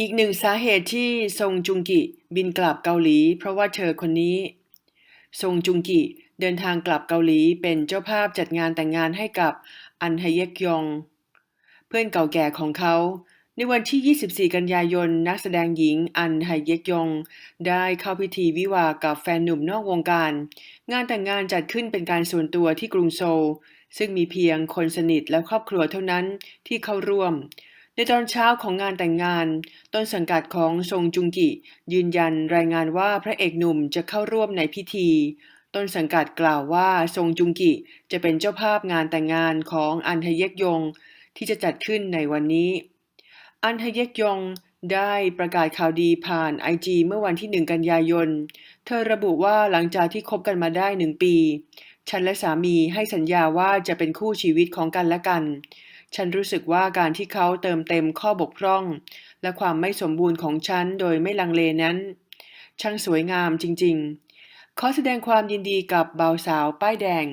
อีกหนึ่งสาเหตุที่ซงจุงกิบินกลับเกาหลี เพราะว่าเธอคนนี้ซงจุงกิเดินทางกลับเกาหลีเป็นเจ้าภาพจัดงานแต่งงานให้กับอันฮเยกยอง เพื่อนเก่าแก่ของเขา ในวันที่ 24 กันยายนนักแสดงหญิงอันไฮเยกยอง ได้เข้าพิธีวิวากับแฟนหนุ่มนอกวงการ งานแต่งงานจัดขึ้นเป็นการส่วนตัวที่กรุงโซลซึ่งมีเพียงคนสนิทและครอบครัวเท่านั้นที่เข้าร่วม ในตอนเช้าของงานแต่งงาน ต้นสังกัดของซงจุงกิ ยืนยันรายงานว่าพระเอกหนุ่มจะเข้าร่วมในพิธี ต้นสังกัดกล่าวว่าซงจุงกิจะเป็นเจ้าภาพงานแต่งงานของอันฮเยกยง ที่จะจัดขึ้นในวันนี้ อันฮเยกยองได้ประกาศข่าวดีผ่านไอจีเมื่อวันที่ 1 กันยายน เธอระบุว่าหลังจากที่คบกันมาได้หนึ่งปี ฉันและสามีให้สัญญาว่าจะเป็นคู่ชีวิตของกันและกัน ฉันรู้สึกว่าการที่เขาเติมเต็มข้อบกพร่อง และความไม่สมบูรณ์ของฉันโดยไม่ลังเลนั้น ช่างสวยงามจริงๆ ขอแสดงความยินดีกับบ่าวสาวป้ายแดง